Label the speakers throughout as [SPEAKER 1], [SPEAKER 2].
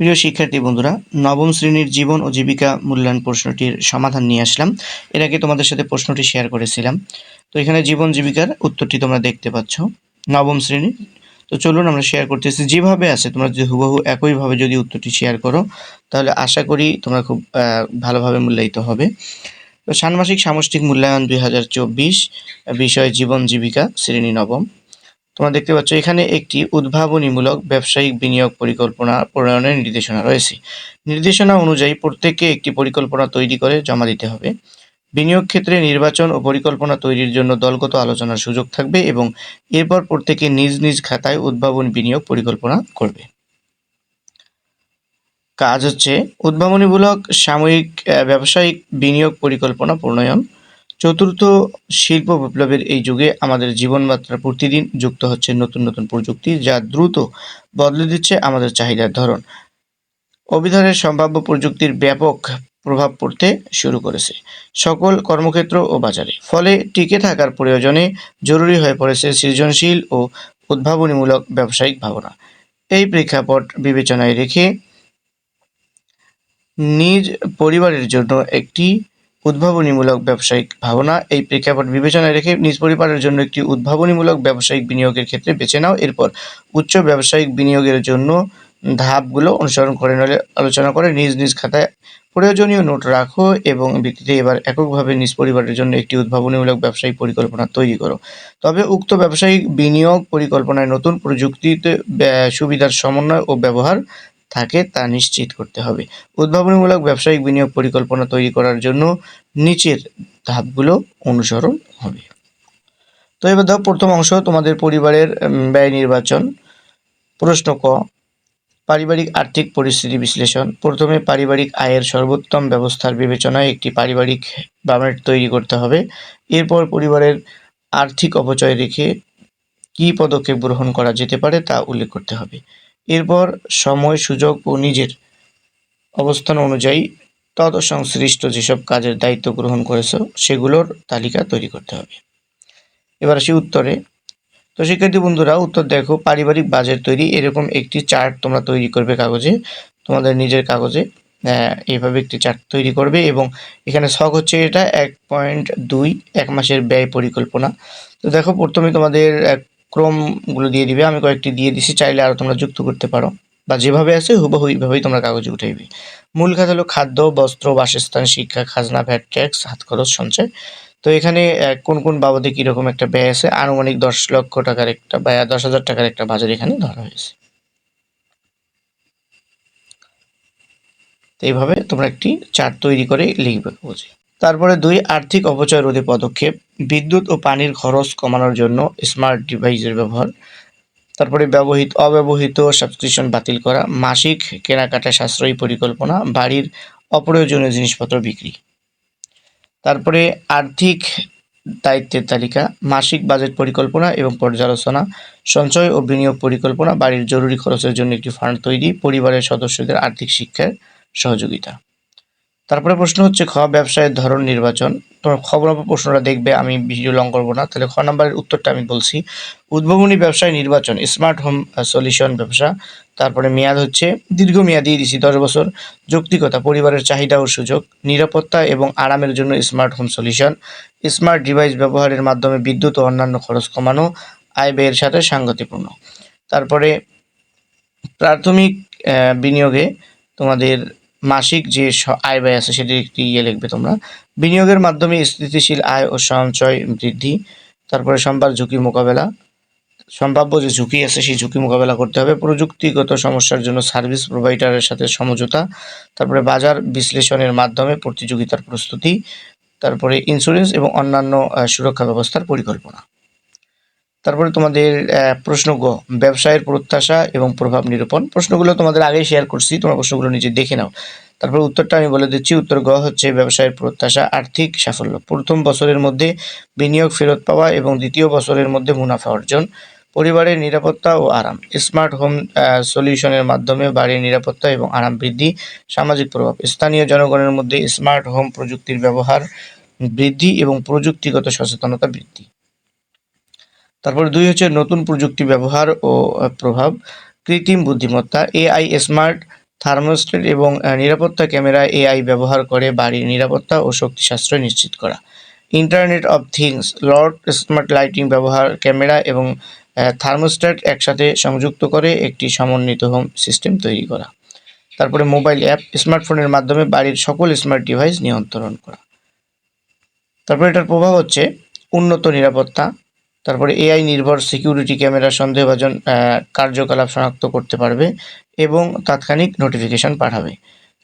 [SPEAKER 1] প্রিয় শিক্ষার্থী বন্ধুরা, নবম শ্রেণির জীবন ও জীবিকা মূল্যায়ন প্রশ্নটির সমাধান নিয়ে আসলাম। এর আগে তোমাদের সাথে প্রশ্নটি শেয়ার করেছিলাম। তো এখানে জীবন জীবিকার উত্তরটি তোমরা দেখতে পাচ্ছ, নবম শ্রেণির। তো চলুন আমরা শেয়ার করতেছি। যেভাবে আছে, তোমরা যদি হুবহু একইভাবে যদি উত্তরটি শেয়ার করো, তাহলে আশা করি তোমরা খুব ভালোভাবে মূল্যায়িত হবে। তো ষান্মাসিক সামষ্টিক মূল্যায়ন দুই হাজার চব্বিশ, বিষয় জীবন জীবিকা, শ্রেণি নবম। তোমরা দেখতে পাচ্ছ, এখানে একটি উদ্ভাবনীমূলক ব্যবসায়িক বিনিয়োগ পরিকল্পনা প্রণয়নের নির্দেশনা রয়েছে। নির্দেশনা অনুযায়ী প্রত্যেককে একটি পরিকল্পনা তৈরি করে জমা দিতে হবে। বিনিয়োগ ক্ষেত্রে নির্বাচন ও পরিকল্পনা তৈরির জন্য দলগত আলোচনার সুযোগ থাকবে এবং এরপর প্রত্যেকে নিজ নিজ খাতায় উদ্ভাবন বিনিয়োগ পরিকল্পনা করবে। কাজ হচ্ছে, উদ্ভাবনীমূলক সাময়িক ব্যবসায়িক বিনিয়োগ পরিকল্পনা প্রণয়ন চতুর্থ শিল্প বিপ্লবের এই যুগে আমাদের জীবনমাত্রা প্রতিদিন যুক্ত হচ্ছে নতুন নতুন প্রযুক্তি যা দ্রুত বদলে দিচ্ছে আমাদের চাহিদার ধরন। অভিধানের সম্ভাব্য প্রযুক্তির ব্যাপক প্রভাব পড়তে শুরু করেছে সকল কর্মক্ষেত্র ও বাজারে। ফলে টিকে থাকার প্রয়োজনে জরুরি হয়ে পড়েছে সৃজনশীল ও উদ্ভাবনীমূলক ব্যবসায়িক ভাবনা। এই প্রেক্ষাপট বিবেচনায় রেখে নিজ পরিবারের জন্য একটি উদ্ভাবনীমূলক ব্যবসায়িক ভাবনা এই প্রেক্ষাপট বিবেচনায় রেখে নিজ পরিবারের জন্য একটি উদ্ভাবনীমূলক ব্যবসায়িক বিনিয়োগের ক্ষেত্রে বেছে নাও। এরপর উচ্চ ব্যবসায়িক বিনিয়োগের জন্য ধাপগুলো অনুসরণ করে নলে আলোচনা করে নিজ নিজ খাতায় প্রয়োজনীয় নোট রাখো এবং ভিত্তিতে এবার এককভাবে নিজ পরিবারের জন্য একটি উদ্ভাবনীমূলক ব্যবসায়িক পরিকল্পনা তৈরি করো। তবে উক্ত ব্যবসায়িক বিনিয়োগ পরিকল্পনায় নতুন প্রযুক্তিতে সুবিধার সমন্বয় ও ব্যবহার থাকে তা নিশ্চিত করতে হবে। উদ্ভাবনীমূলক ব্যবসায়িক বিনিয়োগ পরিকল্পনা তৈরি করার জন্য নিচের ধাপগুলো অনুসরণ হবে। তো এবার দেখো প্রথম অংশ, তোমাদের পরিবারের ব্যয় নির্বাচন। প্রশ্ন ক, পারিবারিক আর্থিক পরিস্থিতি বিশ্লেষণ। প্রথমে পারিবারিক আয়ের সর্বোত্তম ব্যবস্থার বিবেচনায় একটি পারিবারিক বাজেট তৈরি করতে হবে। এরপর পরিবারের আর্থিক অপচয় রেখে কী পদক্ষেপ গ্রহণ করা যেতে পারে তা উল্লেখ করতে হবে। এরপর সময় সুযোগ ও নিজের অবস্থান অনুযায়ী তদ সংশ্লিষ্ট যেসব কাজের দায়িত্ব গ্রহণ করেছ সেগুলোর তালিকা তৈরি করতে হবে। এবার আসি উত্তরে। তো শিক্ষার্থী বন্ধুরা উত্তর দেখো পারিবারিক বাজেট তৈরি এরকম একটি চার্ট তোমরা তৈরি করবে কাগজে তোমাদের নিজের কাগজে এইভাবে একটি চার্ট তৈরি করবে এবং এখানে শখ হচ্ছে এটা এক পয়েন্ট দুই এক মাসের ব্যয় পরিকল্পনা। তো দেখো প্রথমে তোমাদের আহ, ক্রমগুলো দিয়ে দিবে, আমি কয়েকটি দিয়ে দিছি, চাইলে আরও তোমরা যুক্ত করতে পারো। বা যেভাবে আছে, হুবহু এইভাবেই তোমরা কাগজে উঠাইবে। মূল খাত হলো খাদ্য, বস্ত্র, বাসস্থান, শিক্ষা, খাজনা, ভ্যাট, ট্যাক্স, হাত খরচ, সঞ্চয়। তো এখানে কোন কোন বাবদে কীরকম একটা ব্যয় আছে? আনুমানিক দশ লক্ষ টাকার একটা বা দশ হাজার টাকার একটা বাজার এখানে ধরা হয়েছে। তো এইভাবে তোমরা একটি চার্ট তৈরি করে লিখবে। কাগজে তারপরে দুই, আর্থিক অপচয় রোধে পদক্ষেপ। বিদ্যুৎ ও পানির খরচ কমানোর জন্য স্মার্ট ডিভাইসের ব্যবহার, তারপরে ব্যবহৃত, অব্যবহৃত সাবস্ক্রিপশন বাতিল করা, মাসিক কেনাকাটা সাশ্রয়ী পরিকল্পনা, বাড়ির অপ্রয়োজনীয় জিনিসপত্র বিক্রি। তারপরে আর্থিক দায়িত্বের তালিকা, মাসিক বাজেট পরিকল্পনা এবং পর্যালোচনা, সঞ্চয় ও বিনিয়োগ পরিকল্পনা, বাড়ির জরুরি খরচের জন্য একটি ফান্ড তৈরি, পরিবারের সদস্যদের আর্থিক শিক্ষার সহযোগিতা। তারপরে প্রশ্ন হচ্ছে, খ, ব্যবসায়ের ধরন নির্বাচন। তোমার খবর প্রশ্নটা দেখবে, আমি ভিডিও লং করব না। তাহলে খ নম্বরের উত্তরটা আমি বলছি। উদ্ভাবনী ব্যবসায় নির্বাচন স্মার্ট হোম সলিউশন ব্যবসা। তারপরে মেয়াদ হচ্ছে দীর্ঘমেয়াদী দিছি দশ বছর। যৌক্তিকতা, পরিবারের চাহিদা ও সুযোগ। নিরাপত্তা এবং আরামের জন্য smart home solution smart device ব্যবহারের মাধ্যমে বিদ্যুৎ ও অন্যান্য খরচ কমানো। আয় ব্যয়ের সাথে সাংগতিপূর্ণ তারপরে প্রাথমিক বিনিয়োগে তোমাদের মাসিক যে আয় ব্যয় আছে সেটির একটি ইয়ে লিখবে তোমরা। বিনিয়োগের মাধ্যমে স্থিতিশীল আয় ও সঞ্চয় বৃদ্ধি, তারপরে সম্ভাব্য ঝুঁকি মোকাবেলা। সম্ভাব্য যে ঝুঁকি আছে সেই ঝুঁকি মোকাবেলা করতে হবে। প্রযুক্তিগত সমস্যার জন্য সার্ভিস প্রোভাইডারের সাথে সমঝোতা, তারপরে বাজার বিশ্লেষণের মাধ্যমে প্রতিযোগিতার প্রস্তুতি, তারপরে ইন্স্যুরেন্স এবং অন্যান্য সুরক্ষা ব্যবস্থার পরিকল্পনা। তারপরে তোমাদের প্রশ্ন গ, ব্যবসায়ের প্রত্যাশা এবং প্রভাব নিরূপণ। প্রশ্নগুলো তোমাদের আগেই শেয়ার করছি, তোমরা প্রশ্নগুলো নিজে দেখে নাও। তারপর উত্তরটা আমি বলে দিচ্ছি, উত্তর গ হচ্ছে ব্যবসায়ের প্রত্যাশা, আর্থিক সাফল্য। প্রথম বছরের মধ্যে বিনিয়োগ ফেরত পাওয়া এবং দ্বিতীয় বছরের মধ্যে মুনাফা অর্জন। পরিবারের নিরাপত্তা ও আরাম। স্মার্ট হোম সলিউশনের মাধ্যমে বাড়ির নিরাপত্তা এবং আরাম বৃদ্ধি, সামাজিক প্রভাব। স্থানীয় জনগণের মধ্যে স্মার্ট হোম প্রযুক্তির ব্যবহার বৃদ্ধি এবং প্রযুক্তিগত সচেতনতা বৃদ্ধি। তারপরে দুই হচ্ছে নতুন প্রযুক্তি ব্যবহার ও প্রভাব, কৃত্রিম বুদ্ধিমত্তা, এআই, স্মার্ট থার্মোস্টেট এবং নিরাপত্তা ক্যামেরা এআই ব্যবহার করে বাড়ির নিরাপত্তা ও শক্তি সাশ্রয় নিশ্চিত করা। ইন্টারনেট অফ থিংস লর্ড স্মার্ট লাইটিং ব্যবহার, ক্যামেরা এবং থার্মোস্ট্যাট একসাথে সংযুক্ত করে একটি সমন্বিত হোম সিস্টেম তৈরি করা। তারপরে মোবাইল অ্যাপ, স্মার্টফোনের মাধ্যমে বাড়ির সকল স্মার্ট ডিভাইস নিয়ন্ত্রণ করা। তারপরে এটার প্রভাব হচ্ছে উন্নত নিরাপত্তা তারপরে এআই নির্ভর সিকিউরিটি ক্যামেরা সন্দেহভাজন কার্যকলাপ শনাক্ত করতে পারবে এবং তাৎক্ষণিক নোটিফিকেশন পাঠাবে।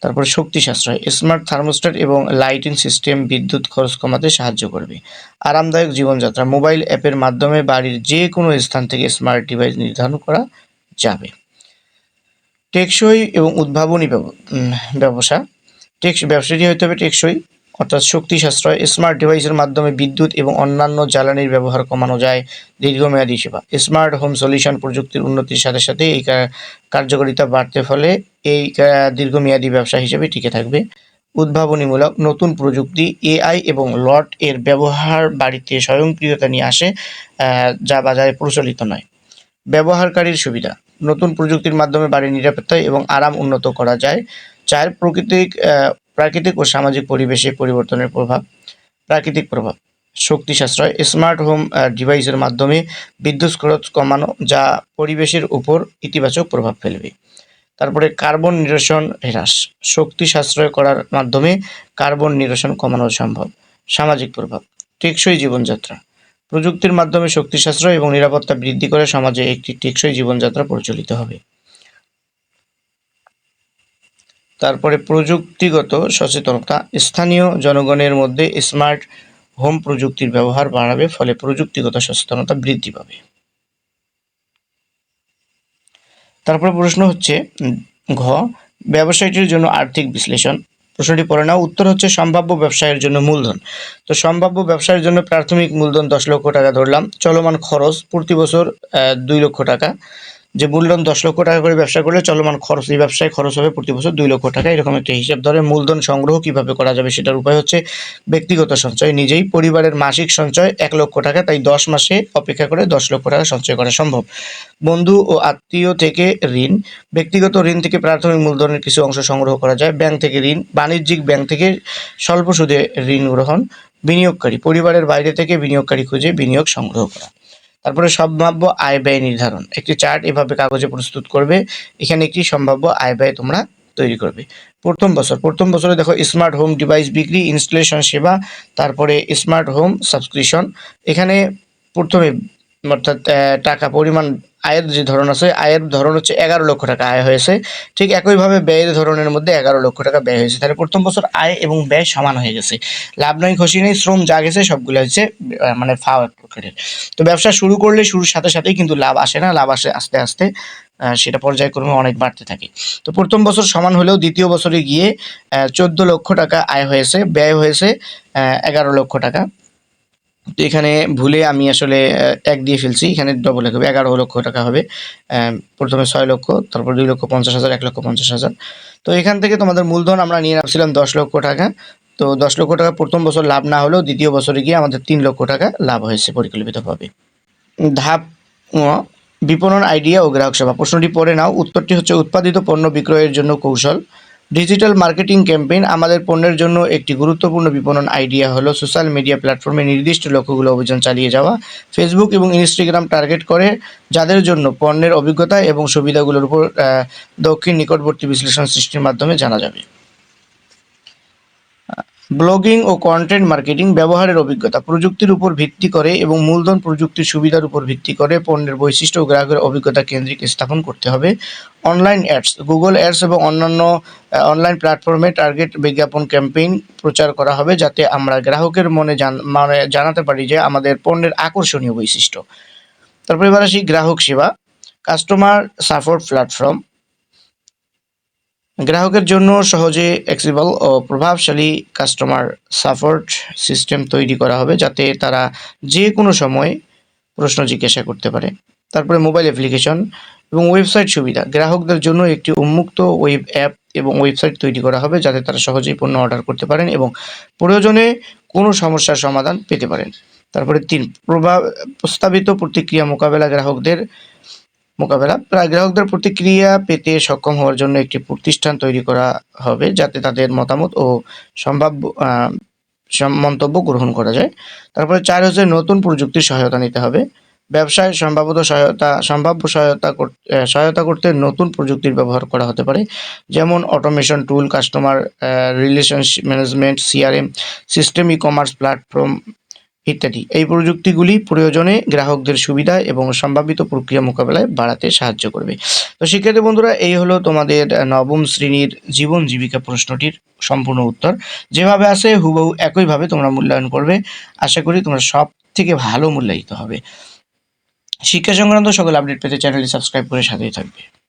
[SPEAKER 1] তারপরে শক্তি সাশ্রয় স্মার্ট থার্মোস্ট্যাট এবং লাইটিং সিস্টেম বিদ্যুৎ খরচ কমাতে সাহায্য করবে। আরামদায়ক জীবনযাত্রা মোবাইল অ্যাপের মাধ্যমে বাড়ির যে কোনো স্থান থেকে স্মার্ট ডিভাইস নির্ধারণ করা যাবে। টেকসই এবং উদ্ভাবনী ব্যবসা। টেক ব্যবসাটি হতে হবে টেকসই। অর্থাৎ শক্তি সাশ্রয় স্মার্ট ডিভাইসের মাধ্যমে বিদ্যুৎ এবং অন্যান্য জ্বালানির ব্যবহার কমানো যায়। দীর্ঘমেয়াদী সেবা। স্মার্ট হোম সলিউশন প্রযুক্তির উন্নতির সাথে সাথে এই কার্যকারিতা বাড়তে ফলে এই দীর্ঘমেয়াদী ব্যবসা হিসেবে টিকে থাকবে। উদ্ভাবনীমূলক নতুন প্রযুক্তি এআই এবং লট এর ব্যবহার বাড়িতে স্বয়ংক্রিয়তা নিয়ে আসে যা বাজারে প্রচলিত নয়। ব্যবহারকারীর সুবিধা। নতুন প্রযুক্তির মাধ্যমে বাড়ির নিরাপত্তা এবং আরাম উন্নত করা যায় চার প্রাকৃতিক প্রাকৃতিক ও সামাজিক পরিবেশে পরিবর্তনের প্রভাব, প্রাকৃতিক প্রভাব। শক্তি সাশ্রয় স্মার্ট হোম ডিভাইসের মাধ্যমে বিদ্যুৎ খরচ কমানো যা পরিবেশের উপর ইতিবাচক প্রভাব ফেলবে। তারপরে কার্বন নিরসন হ্রাস, শক্তি সাশ্রয় করার মাধ্যমে কার্বন নিরসন কমানো সম্ভব। সামাজিক প্রভাব, টেকসই জীবনযাত্রা। প্রযুক্তির মাধ্যমে শক্তি সাশ্রয় এবং নিরাপত্তা বৃদ্ধি করে সমাজে একটি টেকসই জীবনযাত্রা প্রচলিত হবে। তারপরে প্রযুক্তিগত সচেতনতা। স্থানীয় জনগণের মধ্যে স্মার্ট হোম প্রযুক্তির ব্যবহার বাড়াবে, ফলে প্রযুক্তিগত সচেতনতা বৃদ্ধি পাবে। তারপরে প্রশ্ন হচ্ছে, ঘ, ব্যবসায়ীটির জন্য আর্থিক বিশ্লেষণ। প্রশ্নটি পড়ে নাও। উত্তর হচ্ছে, সম্ভাব্য ব্যবসায়ের জন্য মূলধন। তো সম্ভাব্য ব্যবসায়ের জন্য প্রাথমিক মূলধন দশ লক্ষ টাকা ধরলাম। চলমান খরচ প্রতি বছর দুই লক্ষ টাকা। যে মূলধন দশ লক্ষ টাকা করে ব্যবসা করলে চলমান খরচ, এই ব্যবসায় খরচ হবে প্রতি বছর দুই লক্ষ টাকা। এরকম একটা হিসাব ধরে মূলধন সংগ্রহ কীভাবে করা যাবে সেটার উপায় হচ্ছে ব্যক্তিগত সঞ্চয়। নিজেই পরিবারের মাসিক সঞ্চয় এক লক্ষ টাকা, তাই দশ মাসে অপেক্ষা করে দশ লক্ষ টাকা সঞ্চয় করা সম্ভব। বন্ধু ও আত্মীয় থেকে ঋণ, ব্যক্তিগত ঋণ থেকে প্রাথমিক মূলধনের কিছু অংশ সংগ্রহ করা যায়। ব্যাংক থেকে ঋণ, বাণিজ্যিক ব্যাংক থেকে স্বল্প সুদে ঋণ গ্রহণ, বিনিয়োগকারী, পরিবারের বাইরে থেকে বিনিয়োগকারী খুঁজে বিনিয়োগ সংগ্রহ করা। তারপরে সম্ভাব্য আয় ব্যয় নির্ধারণ। একটি চার্ট এভাবে কাগজে প্রস্তুত করবে। এখানে একটি সম্ভাব্য আয় ব্যয় তোমরা তৈরি করবে। প্রথম বছর, প্রথম বছরে দেখো স্মার্ট হোম ডিভাইস বিক্রি ইনস্টলেশন সেবা, তারপরে স্মার্ট হোম সাবস্ক্রিপশন এখানে প্রথমে অর্থাৎ টাকা পরিমাণ আয়ের যে ধরন আছে, আয়ের ধরন হচ্ছে এগারো লক্ষ টাকা আয় হয়েছে। ঠিক একইভাবে ব্যয়ের ধরনের মধ্যে এগারো লক্ষ টাকা ব্যয় হয়েছে। তাহলে প্রথম বছর আয় এবং ব্যয় সমান হয়ে গেছে। লাভ নয় খুশি নেই, শ্রম যা গেছে সবগুলো হচ্ছে মানে ফাওয়ার প্রকারের তো ব্যবসা শুরু করলে শুরুর সাথে সাথেই কিন্তু লাভ আসে না, লাভ আসে আস্তে আস্তে সেটা পর্যায়ক্রমে অনেক বাড়তে থাকে। তো প্রথম বছর সমান হলেও দ্বিতীয় বছরে গিয়ে চোদ্দ লক্ষ টাকা আয় হয়েছে, ব্যয় হয়েছে এগারো লক্ষ টাকা। তো এখানে ভুলে আমি আসলে এক দিয়ে ফেলছি। এখানে ডবল হবে। এগারো লক্ষ টাকা হবে। প্রথমে ছয় লক্ষ, তারপর দুই লক্ষ পঞ্চাশ হাজার, এক লক্ষ পঞ্চাশ হাজার। তো এখান থেকে তোমাদের মূলধন আমরা নিয়ে নামছিলাম দশ লক্ষ টাকা। তো দশ লক্ষ টাকা প্রথম বছর লাভ না হলেও দ্বিতীয় বছরে গিয়ে আমাদের তিন লক্ষ টাকা লাভ হয়েছে পরিকল্পিতভাবে। ধাপ বিপণন আইডিয়া ও গ্রাহক সেবা। প্রশ্নটি পড়ে নাও। উত্তরটি হচ্ছে, উৎপাদিত পণ্য বিক্রয়ের জন্য কৌশল। ডিজিটাল মার্কেটিং ক্যাম্পেইন আমাদের পণ্যের জন্য একটি গুরুত্বপূর্ণ বিপণন আইডিয়া হলো সোশ্যাল মিডিয়া প্ল্যাটফর্মে নির্দিষ্ট লক্ষ্যগুলো অভিযান চালিয়ে যাওয়া। ফেসবুক এবং ইনস্টাগ্রাম টার্গেট করে যাদের জন্য পণ্যের অভিজ্ঞতা এবং সুবিধাগুলোর উপর দক্ষিণ নিকটবর্তী বিশ্লেষণ সৃষ্টির মাধ্যমে জানা যাবে। ব্লগিং ও কন্টেন্ট মার্কেটিং ব্যবহারের অভিজ্ঞতা, প্রযুক্তির উপর ভিত্তি করে এবং মূলধন প্রযুক্তির সুবিধার উপর ভিত্তি করে পণ্যের বৈশিষ্ট্য ও গ্রাহকের অভিজ্ঞতা কেন্দ্রিক স্থাপন করতে হবে। অনলাইন অ্যাডস গুগল অ্যাডস এবং অন্যান্য অনলাইন প্ল্যাটফর্মে টার্গেট বিজ্ঞাপন ক্যাম্পেইন প্রচার করা হবে যাতে আমরা গ্রাহকের মনে মানে জানাতে পারি যে আমাদের পণ্যের আকর্ষণীয় বৈশিষ্ট্য। তারপরে এবার আসি গ্রাহক সেবা কাস্টমার সাপোর্ট প্ল্যাটফর্ম গ্রাহকের জন্য সহজে অ্যাক্সেসিবল ও প্রভাবশালী কাস্টমার সাপোর্ট সিস্টেম তৈরি করা হবে যাতে তারা যে কোনো সময় প্রশ্ন জিজ্ঞাসা করতে পারে। তারপরে মোবাইল অ্যাপ্লিকেশন এবং ওয়েবসাইট সুবিধা। গ্রাহকদের জন্য একটি উন্মুক্ত ওয়েব অ্যাপ এবং ওয়েবসাইট তৈরি করা হবে যাতে তারা সহজেই পণ্য অর্ডার করতে পারেন এবং প্রয়োজনে কোনো সমস্যার সমাধান পেতে পারেন। তারপরে তিন প্রভাব প্রস্তাবিত প্রতিক্রিয়া মোকাবেলা গ্রাহকদের মোকাবেলা। প্রায় গ্রাহকদের প্রতিক্রিয়া পেতে সক্ষম হওয়ার জন্য একটি প্রতিষ্ঠান তৈরি করা হবে যাতে তাদের মতামত ও সম্ভাব্য মন্তব্য গ্রহণ করা যায়। তারপরে চার হচ্ছে নতুন প্রযুক্তির সহায়তা নিতে হবে। ব্যবসায় সম্ভাব্যত সহায়তা, সম্ভাব্য সহায়তা সহায়তা করতে নতুন প্রযুক্তির ব্যবহার করা হতে পারে। যেমন automation tool, customer relationship management, CRM, system E commerce platform ইত্যাদি। এই প্রযুক্তিগুলি প্রয়োজনে গ্রাহকদের সুবিধা এবং সম্ভাবিত প্রক্রিয়া মোকাবেলায় বাড়াতে সাহায্য করবে। তো শিক্ষার্থী বন্ধুরা, এই হলো তোমাদের নবম শ্রেণির জীবন জীবিকা প্রশ্নটির সম্পূর্ণ উত্তর। যেভাবে আছে, হুবহু একইভাবে তোমরা মূল্যায়ন করবে। আশা করি তোমরা সব থেকে ভালো মূল্যায়িত হবে। শিক্ষা সংক্রান্ত সকল আপডেট পেতে চ্যানেলটি সাবস্ক্রাইব করে সাথেই থাকবে।